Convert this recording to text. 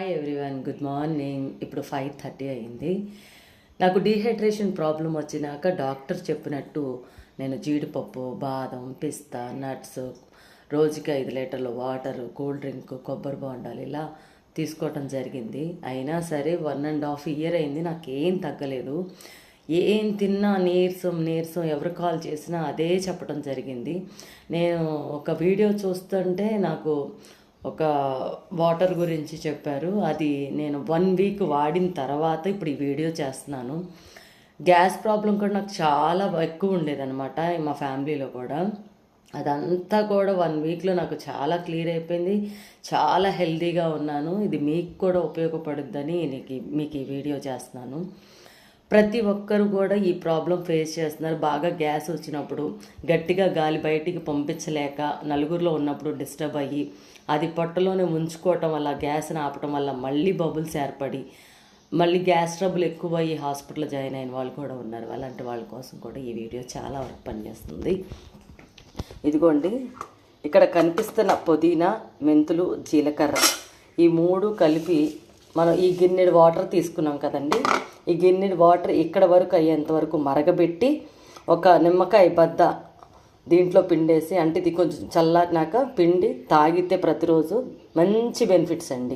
Hi everyone good morning ఇప్పుడు five thirty అయింది. నాకు డీహైడ్రేషన్ ప్రాబ్లం వచ్చినాక డాక్టర్ చెప్పినట్టు నేను జీడిపప్పు బాదం పిస్తా నట్స్ రోజుకి ఐదు లీటర్లు వాటర్ కూల్ డ్రింక్ కొబ్బరి బొండాలు ఇలా తీసుకోవటం జరిగింది. అయినా సరే వన్ అండ్ హాఫ్ ఇయర్ అయింది నాకేం తగ్గలేదు. ఏం తిన్నా నీరసం నీరసం ఎవరు కాల్ చేసినా అదే చెప్పడం జరిగింది. నేను ఒక వీడియో చూస్తుంటే నాకు ఒక వాటర్ గురించి చెప్పారు. అది నేను వన్ వీక్ వాడిన తర్వాత ఇప్పుడు ఈ వీడియో చేస్తున్నాను. గ్యాస్ ప్రాబ్లం కూడా నాకు చాలా ఎక్కువ ఉండేదన్నమాట మా ఫ్యామిలీలో కూడా. అదంతా కూడా వన్ వీక్లో నాకు చాలా క్లియర్ అయిపోయింది. చాలా హెల్దీగా ఉన్నాను. ఇది మీకు కూడా ఉపయోగపడుద్దని నీకు మీకు ఈ వీడియో చేస్తున్నాను. ప్రతి ఒక్కరు కూడా ఈ ప్రాబ్లం ఫేస్ చేస్తున్నారు. బాగా గ్యాస్ వచ్చినప్పుడు గట్టిగా గాలి బయటికి పంపించలేక నలుగురిలో ఉన్నప్పుడు డిస్టర్బ్ అయ్యి అది పొట్టలోనే ఉంచుకోవటం వల్ల గ్యాస్ని ఆపటం వల్ల మళ్ళీ బబుల్స్ ఏర్పడి మళ్ళీ గ్యాస్ ట్రబుల్ ఎక్కువ అయ్యి హాస్పిటల్లో జాయిన్ అయిన వాళ్ళు కూడా ఉన్నారు. అలాంటి వాళ్ళ కోసం కూడా ఈ వీడియో చాలా వరకు పనిచేస్తుంది. ఇదిగోండి ఇక్కడ కనిపిస్తున్న పుదీనా మెంతులు జీలకర్ర ఈ మూడు కలిపి మనం ఈ గిన్నెడు వాటర్ తీసుకున్నాం కదండి. ఈ గిన్నెడు వాటర్ ఇక్కడ వరకు అయ్యేంత వరకు మరగబెట్టి ఒక నిమ్మకాయ బద్ద దీంట్లో పిండేసి అంటే ఇది కొంచెం చల్లారినాక పిండి తాగితే ప్రతిరోజు మంచి బెనిఫిట్స్ అండి.